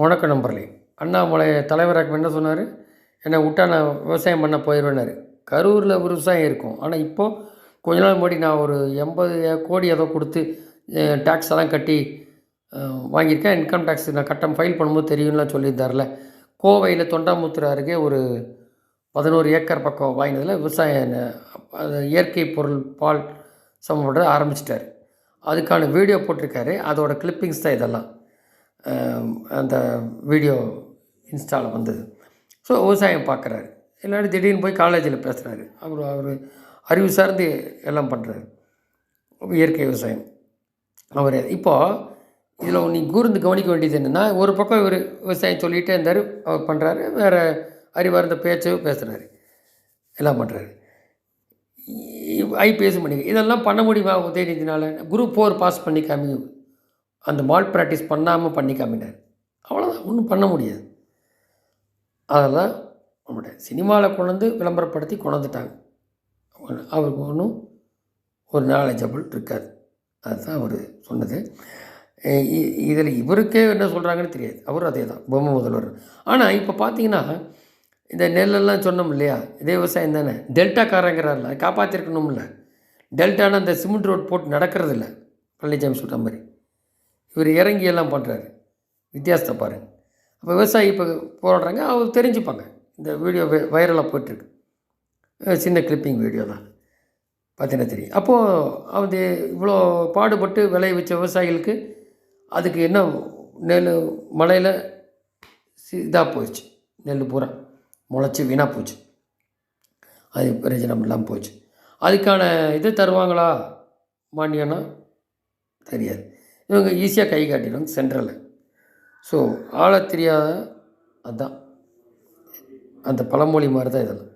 வணக்கம் நம்பர்லி அண்ணாமலை தலைவராக என்ன சொன்னார்? என்னை விட்டா நான் விவசாயம் பண்ண போயிடுவேன்னாரு கரூரில் விவசாயம் இருக்கும். ஆனால் இப்போது கொஞ்ச நாள் முன்னாடி நான் ஒரு எண்பது கோடி ஏதோ கொடுத்து டேக்ஸ் எல்லாம் கட்டி வாங்கியிருக்கேன். இன்கம் டேக்ஸ் நான் கட்டம் ஃபைல் பண்ணும்போது தெரியும்லாம் சொல்லியிருந்தார்ல கோவையில் தொண்டாமுத்தூர் அருகே ஒரு பதினோரு ஏக்கர் பக்கம் வாங்கினதில் விவசாயம் இயற்கை பொருள் பால் சம்மந்தப்பட்ட ஆரம்பிச்சிட்டார். அதுக்கான வீடியோ போட்டிருக்காரு. அதோட கிளிப்பிங்ஸ் தான் இதெல்லாம். அந்த வீடியோ இன்ஸ்டாவில் வந்தது. ஸோ விவசாயம் பார்க்குறாரு இல்லாட்டி திடீர்னு போய் காலேஜில் பேசுகிறாரு அவர் அவர் அறிவு சார்ந்து எல்லாம் பண்ணுறாரு இயற்கை விவசாயம். அவர் இப்போது இதில் நீ கூர்ந்து கவனிக்க வேண்டியது என்னென்னா ஒரு பக்கம் இவர் விவசாயம் சொல்லிகிட்டே இருந்தார் அவர் பண்ணுறாரு வேறு அறிவார்ந்த பேச்சு பேசுகிறாரு எல்லாம் பண்ணுறாரு ஐபிஎஸ் பண்ணி இதெல்லாம் பண்ண முடியுமா உதயநிதினால? குரூப் ஃபோர் பாஸ் பண்ணி காமி அந்த மால் ப்ராக்டிஸ் பண்ணாமல் பண்ணி காமினார் அவ்வளோதான் ஒன்றும் பண்ண முடியாது. அதெல்லாம் நம்மளுடைய சினிமாவில் கொண்டு விளம்பரப்படுத்தி கொண்டாந்துட்டாங்க அவருக்கு ஒன்றும் ஒரு நாலேஜபிள் இருக்காது அதுதான் அவர் சொன்னது. இதில் இவருக்கே என்ன சொல்கிறாங்கன்னு தெரியாது. அவரும் அதே தான் பொம்மை முதல்வர். ஆனால் இப்போ பார்த்தீங்கன்னா இந்த நெல்லெல்லாம் சொன்னோம் இல்லையா? இதே விவசாயம் தானே? டெல்டாக்காரங்கிறார்ல அது காப்பாற்றிருக்கணும்ல டெல்டானா அந்த சிமெண்ட் ரோட் போட்டு நடக்கிறது இல்லை பழனிசாமி சொல்கிற மாதிரி. இவர் இறங்கி எல்லாம் பண்ணுறாரு. வித்தியாசத்தை பாருங்க. அப்போ விவசாயி இப்போ போராடுறாங்க அவர் தெரிஞ்சுப்பாங்க. இந்த வீடியோ வைரலாக போயிட்டுருக்கு. சின்ன கிளிப்பிங் வீடியோ தான். பார்த்தீங்கன்னா தெரியும். அப்போது அது இவ்வளோ பாடுபட்டு விளைய வச்ச விவசாயிகளுக்கு அதுக்கு என்ன நெல் மழையில் இதாக போயிடுச்சு நெல் பூரா முளைச்சி வீணாக போச்சு. அது பிரயோஜனம் இல்லாமல் போச்சு. அதுக்கான இது தருவாங்களா? மானியம்னா தெரியாது. இவங்க ஈஸியாக கை காட்டிடுவாங்க சென்ட்ரலில் ஸோ ஆள தெரியாத அதுதான் அந்த பழமொழி மாதிரி தான் இதெல்லாம்.